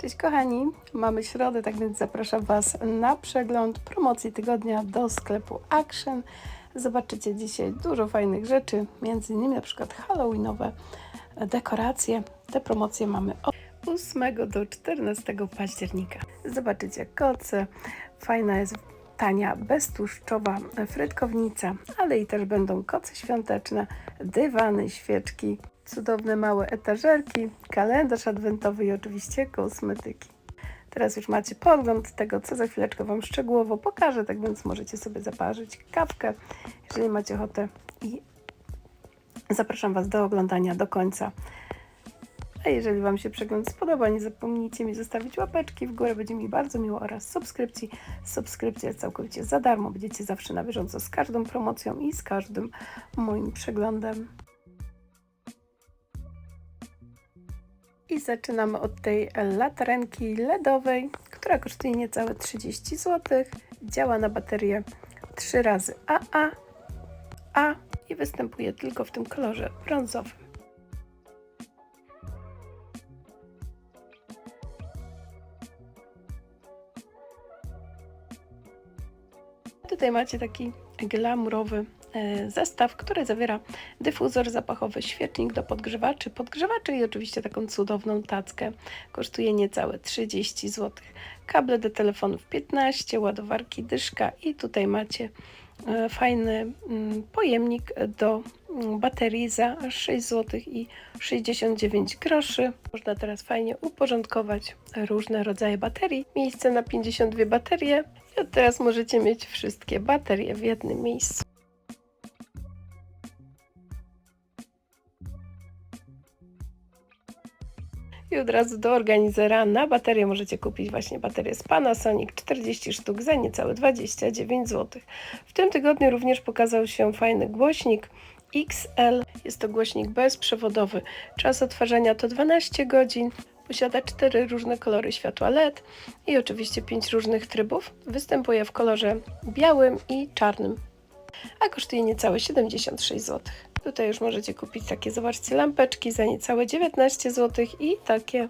Cześć kochani, mamy środę, tak więc zapraszam Was na przegląd promocji tygodnia do sklepu Action. Zobaczycie dzisiaj dużo fajnych rzeczy, między innymi na przykład halloweenowe dekoracje. Te promocje mamy od 8 do 14 października. Zobaczycie koce, fajna jest tania, beztłuszczowa frytkownica, ale i też będą koce świąteczne, dywany, świeczki, cudowne małe etażerki, kalendarz adwentowy i oczywiście kosmetyki. Teraz już macie podgląd tego, co za chwileczkę Wam szczegółowo pokażę, tak więc możecie sobie zaparzyć kawkę, jeżeli macie ochotę i zapraszam Was do oglądania do końca. A jeżeli Wam się przegląd spodoba, nie zapomnijcie mi zostawić łapeczki w górę, będzie mi bardzo miło oraz subskrypcji. Subskrypcja jest całkowicie za darmo, będziecie zawsze na bieżąco z każdą promocją i z każdym moim przeglądem. I zaczynamy od tej latarenki LEDowej, która kosztuje niecałe 30 zł. Działa na baterię 3 razy AA, A i występuje tylko w tym kolorze brązowym. Tutaj macie taki glamurowy zestaw, który zawiera dyfuzor zapachowy, świecznik do podgrzewaczy, podgrzewaczy i oczywiście taką cudowną tackę. Kosztuje niecałe 30 zł. Kable do telefonów 15, ładowarki dyszka i tutaj macie e, fajny mm, pojemnik do mm, baterii za 6 zł i 69 groszy. Można teraz fajnie uporządkować różne rodzaje baterii. Miejsce na 52 baterie i teraz możecie mieć wszystkie baterie w jednym miejscu. I od razu do organizera na baterię możecie kupić właśnie baterię z Panasonic 40 sztuk za niecałe 29 zł. W tym tygodniu również pokazał się fajny głośnik XL. Jest to głośnik bezprzewodowy. Czas odtwarzania to 12 godzin. Posiada cztery różne kolory światła LED i oczywiście pięć różnych trybów. Występuje w kolorze białym i czarnym, a kosztuje niecałe 76 zł. Tutaj już możecie kupić takie, zobaczcie, lampeczki za niecałe 19 zł i takie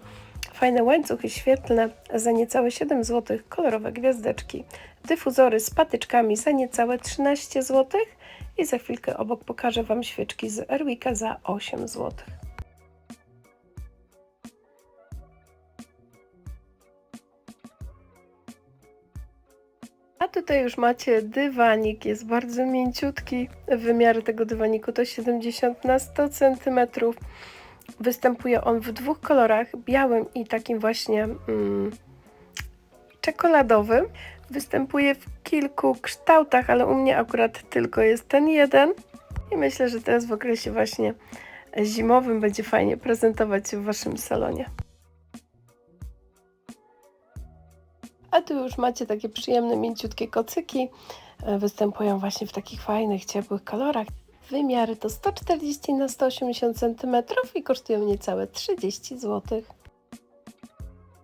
fajne łańcuchy świetlne za niecałe 7 zł, kolorowe gwiazdeczki, dyfuzory z patyczkami za niecałe 13 zł i za chwilkę obok pokażę Wam świeczki z Erwika za 8 zł. Tutaj już macie dywanik, jest bardzo mięciutki. Wymiary tego dywaniku to 70 na 100 cm. Występuje on w dwóch kolorach, białym i takim właśnie mm, czekoladowym. Występuje w kilku kształtach, ale u mnie akurat tylko jest ten jeden. I myślę, że teraz w okresie właśnie zimowym będzie fajnie prezentować się w Waszym salonie. A tu już macie takie przyjemne, mięciutkie kocyki. E, Występują właśnie w takich fajnych, ciepłych kolorach. Wymiary to 140 na 180 cm i kosztują niecałe 30 zł.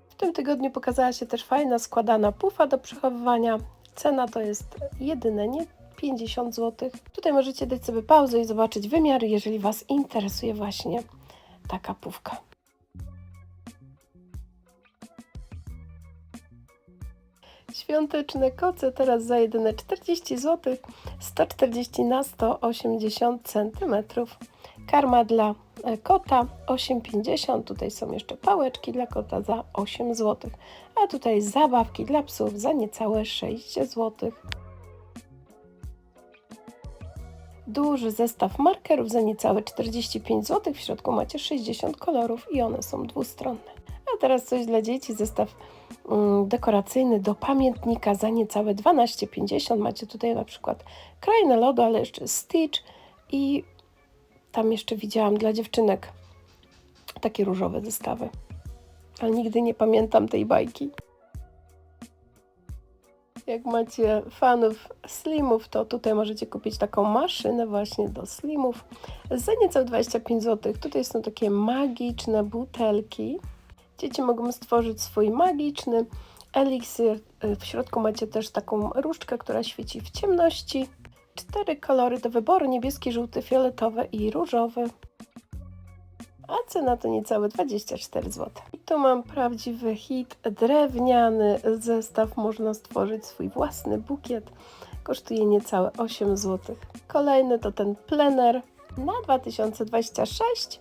W tym tygodniu pokazała się też fajna składana pufa do przechowywania. Cena to jest jedyne nie 50 zł. Tutaj możecie dać sobie pauzę i zobaczyć wymiary, jeżeli Was interesuje właśnie taka pufka. Świąteczne koce teraz za jedyne 40 zł, 140 na 180 cm. Karma dla e, kota 8,50. Tutaj są jeszcze pałeczki dla kota za 8 zł. A tutaj zabawki dla psów za niecałe 6 zł. Duży zestaw markerów za niecałe 45 zł. W środku macie 60 kolorów i one są dwustronne. A teraz coś dla dzieci, zestaw dekoracyjny do pamiętnika za niecałe 12,50. Macie tutaj na przykład krainę lodu, ale jeszcze Stitch i tam jeszcze widziałam dla dziewczynek takie różowe zestawy. Ale nigdy nie pamiętam tej bajki. Jak macie fanów slimów, to tutaj możecie kupić taką maszynę właśnie do slimów za niecałe 25 zł. Tutaj są takie magiczne butelki. Dzieci mogą stworzyć swój magiczny eliksir. W środku macie też taką różdżkę, która świeci w ciemności. Cztery kolory do wyboru: niebieski, żółty, fioletowy i różowy. A cena to niecałe 24 zł. Tu mam prawdziwy hit, drewniany zestaw. Można stworzyć swój własny bukiet. Kosztuje niecałe 8 zł. Kolejny to ten plener na 2026.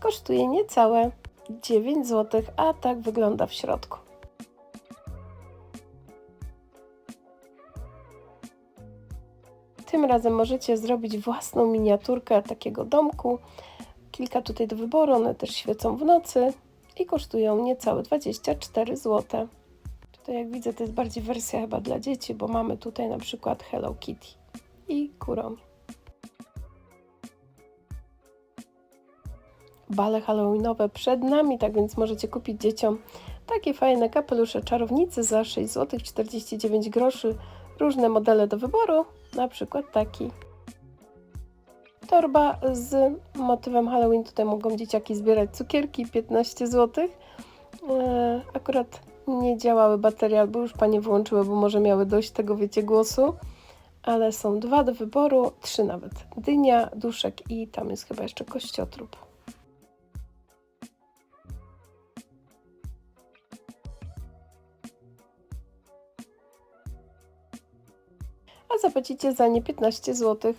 Kosztuje niecałe 9 zł, a tak wygląda w środku. Tym razem możecie zrobić własną miniaturkę takiego domku. Kilka tutaj do wyboru, one też świecą w nocy i kosztują niecałe 24 zł. Tutaj jak widzę to jest bardziej wersja chyba dla dzieci, bo mamy tutaj na przykład Hello Kitty i Kuromi. Bale halloweenowe przed nami, tak więc możecie kupić dzieciom takie fajne kapelusze czarownicy za 6 zł 49 groszy. Różne modele do wyboru, na przykład taki. Torba z motywem Halloween. Tutaj mogą dzieciaki zbierać cukierki, 15 zł. E, akurat nie działały baterie, albo już panie wyłączyły, bo może miały dość tego, wiecie, głosu. Ale są dwa do wyboru, trzy nawet. Dynia, duszek i tam jest chyba jeszcze kościotrup. A zapłacicie za nie 15 zł.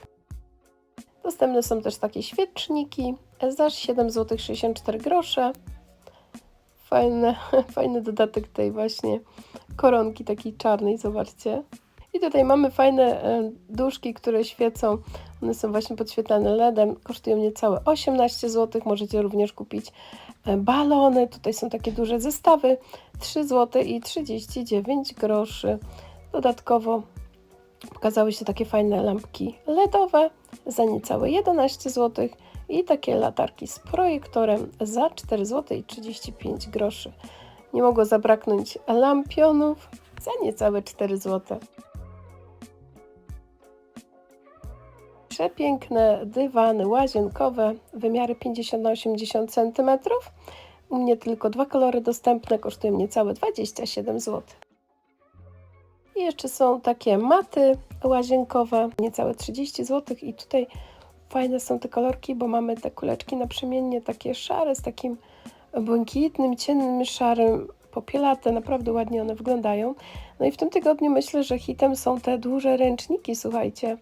Dostępne są też takie świeczniki za 7 zł 64 grosze. Fajne, fajny dodatek tej właśnie koronki takiej czarnej, zobaczcie. I tutaj mamy fajne e, duszki, które świecą. One są właśnie podświetlane LEDem. Kosztują niecałe 18 zł. Możecie również kupić e, balony. Tutaj są takie duże zestawy. 3 zł i 39 groszy. Dodatkowo pokazały się takie fajne lampki LEDowe za niecałe 11 zł i takie latarki z projektorem za 4 zł i 35 groszy. Nie mogło zabraknąć lampionów za niecałe 4 zł. Przepiękne dywany łazienkowe, wymiary 50 na 80 cm. U mnie tylko dwa kolory dostępne, kosztują niecałe 27 zł. I jeszcze są takie maty łazienkowe, niecałe 30 zł. I tutaj fajne są te kolorki, bo mamy te kuleczki naprzemiennie takie szare z takim błękitnym, ciemnym, szarym, popielate. Naprawdę ładnie one wyglądają. No i w tym tygodniu myślę, że hitem są te duże ręczniki, słuchajcie,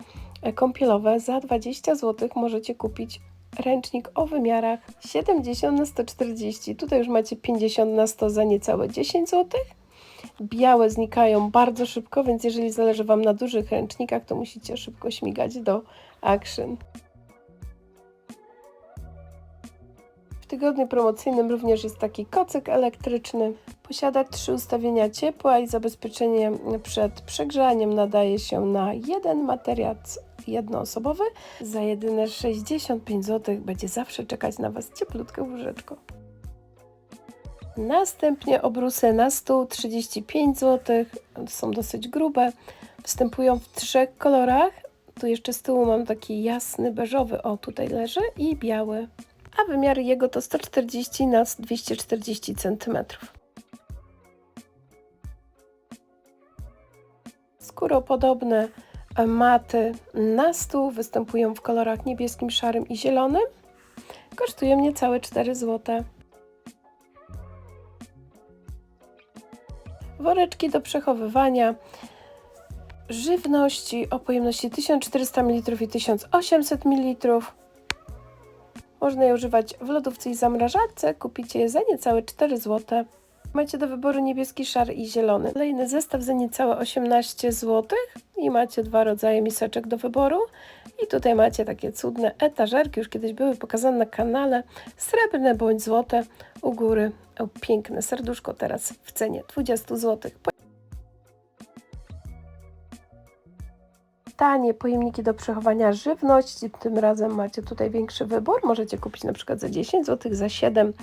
kąpielowe. Za 20 zł możecie kupić ręcznik o wymiarach 70 na 140. Tutaj już macie 50 na 100 za niecałe 10 zł białe znikają bardzo szybko, więc jeżeli zależy Wam na dużych ręcznikach, to musicie szybko śmigać do Action. W tygodniu promocyjnym również jest taki kocyk elektryczny. Posiada trzy ustawienia ciepła i zabezpieczenie przed przegrzaniem nadaje się na jeden materac jednoosobowy. Za jedyne 65 zł będzie zawsze czekać na Was cieplutkie łóżeczko. Następnie obrusy na stół 35 zł, są dosyć grube, występują w trzech kolorach. Tu jeszcze z tyłu mam taki jasny, beżowy, o tutaj leży, i biały. A wymiar jego to 140 na 240 cm. Skóropodobne maty na stół występują w kolorach niebieskim, szarym i zielonym. Kosztują niecałe 4 zł. Woreczki do przechowywania żywności o pojemności 1400 ml i 1800 ml. Można je używać w lodówce i zamrażarce. Kupicie je za niecałe 4 zł. Macie do wyboru niebieski, szary i zielony. Kolejny zestaw za niecałe 18 zł i macie dwa rodzaje miseczek do wyboru. I tutaj macie takie cudne etażerki, już kiedyś były pokazane na kanale, srebrne bądź złote u góry. O, piękne serduszko teraz w cenie 20 zł. Tanie pojemniki do przechowania żywności, tym razem macie tutaj większy wybór. Możecie kupić na przykład za 10 zł, za 7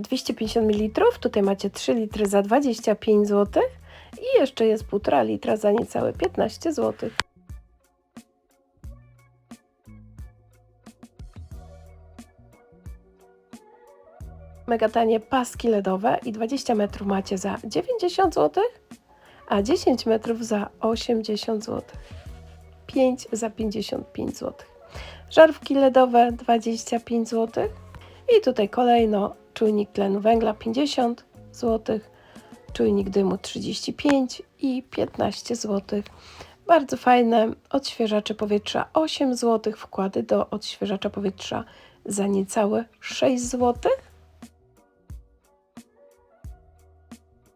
250 ml. Tutaj macie 3 litry za 25 zł i jeszcze jest 1,5 litra za niecałe 15 zł. Mega tanie paski LEDowe i 20 metrów macie za 90 zł, a 10 metrów za 80 zł. 5 za 55 zł. Żarówki LEDowe 25 zł. I tutaj kolejno czujnik tlenu węgla 50 zł, czujnik dymu 35 i 15 zł. Bardzo fajne odświeżacze powietrza 8 zł, wkłady do odświeżacza powietrza za niecałe 6 zł.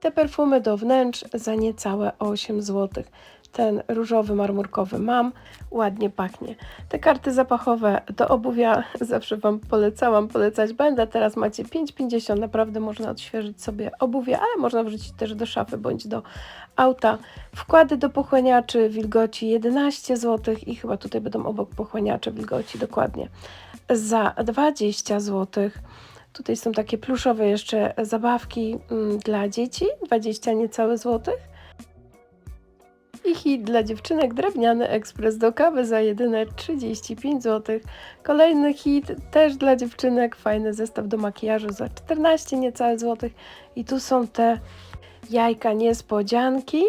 Te perfumy do wnętrz za niecałe 8 zł. Ten różowy, marmurkowy mam, ładnie pachnie. Te karty zapachowe do obuwia zawsze Wam polecałam, polecać będę. Teraz macie 5,50, naprawdę można odświeżyć sobie obuwie, ale można wrzucić też do szafy bądź do auta. Wkłady do pochłaniaczy wilgoci 11 zł i chyba tutaj będą obok pochłaniacze wilgoci dokładnie za 20 zł. Tutaj są takie pluszowe jeszcze zabawki mm, dla dzieci, 20 niecałe złotych. I hit dla dziewczynek, drewniany ekspres do kawy za jedyne 35 zł. Kolejny hit też dla dziewczynek, fajny zestaw do makijażu za 14 niecałe złotych. I tu są te jajka niespodzianki,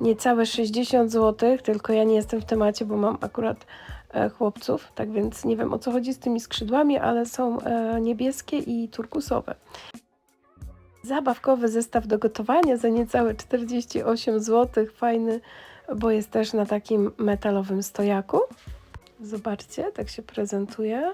niecałe 60 zł, tylko ja nie jestem w temacie, bo mam akurat e, chłopców, tak więc nie wiem o co chodzi z tymi skrzydłami, ale są e, niebieskie i turkusowe. Zabawkowy zestaw do gotowania za niecałe 48 zł, fajny, bo jest też na takim metalowym stojaku. Zobaczcie, tak się prezentuje.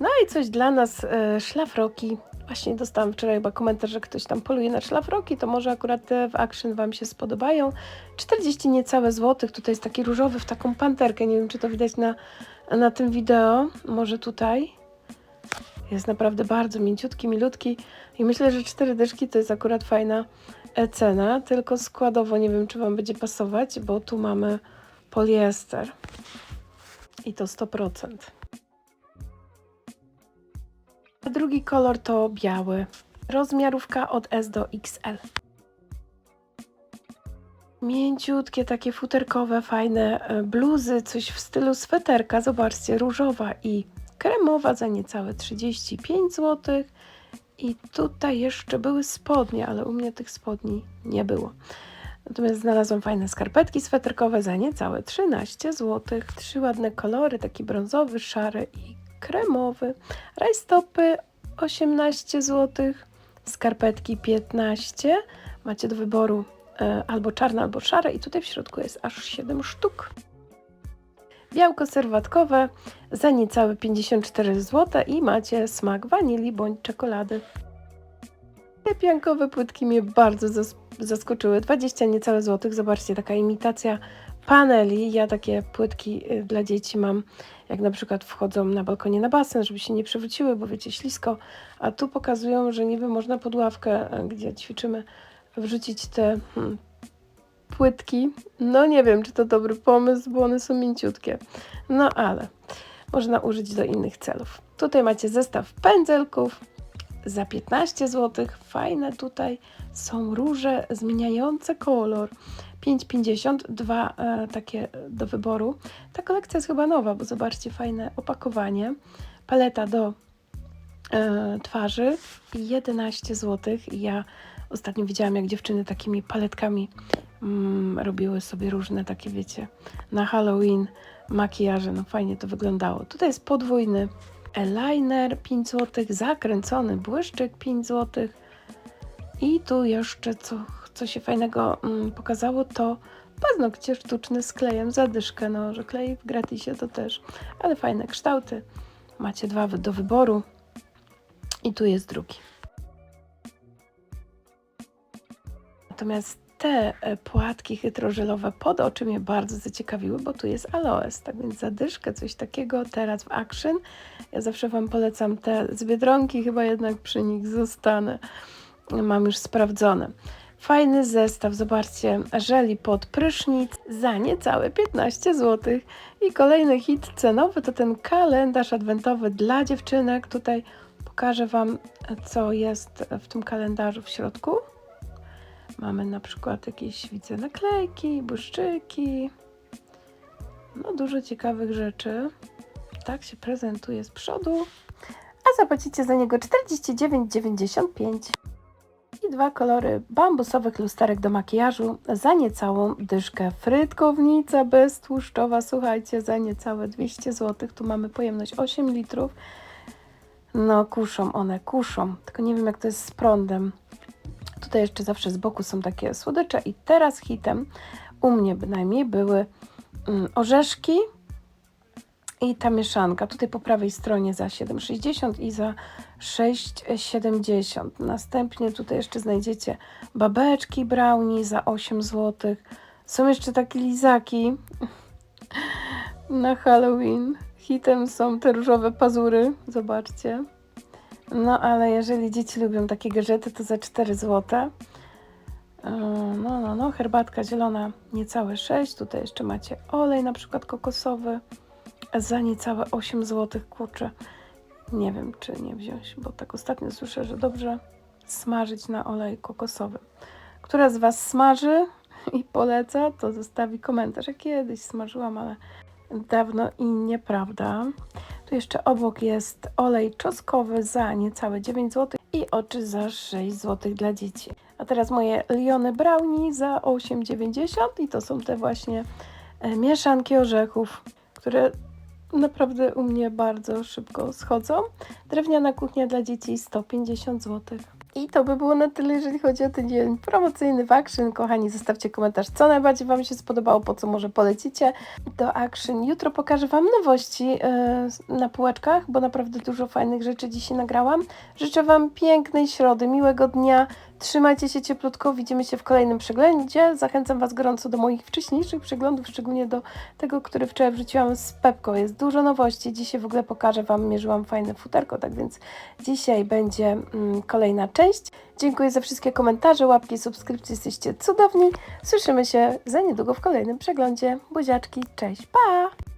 No i coś dla nas, e, szlafroki. Właśnie dostałam wczoraj chyba komentarz, że ktoś tam poluje na szlafroki, to może akurat te w Action Wam się spodobają. 40 niecałe złotych, tutaj jest taki różowy w taką panterkę, nie wiem czy to widać na, na tym wideo, może tutaj. Jest naprawdę bardzo mięciutki, milutki i myślę, że cztery dyszki to jest akurat fajna cena, tylko składowo nie wiem, czy Wam będzie pasować, bo tu mamy poliester i to 100%. A drugi kolor to biały. Rozmiarówka od S do XL. Mięciutkie, takie futerkowe, fajne e, bluzy, coś w stylu sweterka. Zobaczcie, różowa i kremowa za niecałe 35 zł. I tutaj jeszcze były spodnie, ale u mnie tych spodni nie było. Natomiast znalazłam fajne skarpetki sweterkowe za niecałe 13 zł. Trzy ładne kolory, taki brązowy, szary i kremowy. Rajstopy 18 zł, skarpetki 15. Macie do wyboru e, albo czarne, albo szare i tutaj w środku jest aż 7 sztuk. Białko serwatkowe za niecałe 54 zł i macie smak wanilii bądź czekolady. Te piankowe płytki mnie bardzo zas zaskoczyły. 20 niecałe złotych. Zobaczcie, taka imitacja paneli. Ja takie płytki y, dla dzieci mam, jak na przykład wchodzą na balkonie na basen, żeby się nie przewróciły, bo wiecie, ślisko. A tu pokazują, że niby można pod ławkę, y, gdzie ćwiczymy, wrzucić te hmm, płytki. No nie wiem, czy to dobry pomysł, bo one są mięciutkie. No ale można użyć do innych celów. Tutaj macie zestaw pędzelków za 15 zł. Fajne tutaj są róże zmieniające kolor. 5,50, dwa e, takie do wyboru. Ta kolekcja jest chyba nowa, bo zobaczcie, fajne opakowanie. Paleta do e, twarzy 11 zł. Ja ostatnio widziałam, jak dziewczyny takimi paletkami mm, robiły sobie różne takie, wiecie, na Halloween makijaże. No fajnie to wyglądało. Tutaj jest podwójny eyeliner 5 zł, zakręcony błyszczyk 5 zł. I tu jeszcze co, co się fajnego mm, pokazało, to paznokcie sztuczny z klejem, zadyszkę, no, że klej w gratisie to też, ale fajne kształty. Macie dwa do wyboru. I tu jest drugi. Natomiast te e, płatki hydrożelowe pod oczy mnie bardzo zaciekawiły, bo tu jest aloes, tak więc zadyszkę, coś takiego teraz w Action. Ja zawsze Wam polecam te z Biedronki, chyba jednak przy nich zostanę. Mam już sprawdzone. Fajny zestaw, zobaczcie, żeli pod prysznic za niecałe 15 zł. I kolejny hit cenowy to ten kalendarz adwentowy dla dziewczynek. Tutaj pokażę Wam, co jest w tym kalendarzu w środku. Mamy na przykład jakieś, widzę, naklejki, błyszczyki. No, dużo ciekawych rzeczy. Tak się prezentuje z przodu. A zapłacicie za niego 49,95 i dwa kolory bambusowych lusterek do makijażu za niecałą dyszkę. Frytkownica beztłuszczowa, słuchajcie, za niecałe 200 zł. Tu mamy pojemność 8 litrów. No, kuszą one, kuszą. Tylko nie wiem, jak to jest z prądem. Tutaj jeszcze zawsze z boku są takie słodycze i teraz hitem u mnie bynajmniej były mm, orzeszki i ta mieszanka. Tutaj po prawej stronie za 7,60 i za 6,70. Następnie tutaj jeszcze znajdziecie babeczki brownie za 8 zł. Są jeszcze takie lizaki na Halloween. Hitem są te różowe pazury. Zobaczcie. No ale jeżeli dzieci lubią takie gadżety, to za 4 zł. Yy, No, no, no, herbatka zielona niecałe 6. Tutaj jeszcze macie olej na przykład kokosowy za niecałe 8 zł. Kurczę, nie wiem czy nie wziąć, bo tak ostatnio słyszę, że dobrze smażyć na oleju kokosowym. Która z Was smaży i poleca, to zostawi komentarz. Ja kiedyś smażyłam, ale dawno i nieprawda. Tu jeszcze obok jest olej czosnkowy za niecałe 9 zł i oczy za 6 zł dla dzieci. A teraz moje Liony Brownie za 8,90 i to są te właśnie e, mieszanki orzechów, które naprawdę u mnie bardzo szybko schodzą. Drewniana kuchnia dla dzieci 150 zł. I to by było na tyle, jeżeli chodzi o ten dzień promocyjny w Action. Kochani, zostawcie komentarz, co najbardziej Wam się spodobało, po co może polecicie do Action. Jutro pokażę Wam nowości e, na półeczkach, bo naprawdę dużo fajnych rzeczy dzisiaj nagrałam. Życzę Wam pięknej środy, miłego dnia. Trzymajcie się cieplutko, widzimy się w kolejnym przeglądzie. Zachęcam Was gorąco do moich wcześniejszych przeglądów, szczególnie do tego, który wczoraj wrzuciłam z Pepką. Jest dużo nowości. Dzisiaj w ogóle pokażę Wam, mierzyłam fajne futerko, tak więc dzisiaj będzie mm, kolejna część. Dziękuję za wszystkie komentarze, łapki, subskrypcje, jesteście cudowni. Słyszymy się za niedługo w kolejnym przeglądzie. Buziaczki, cześć, pa!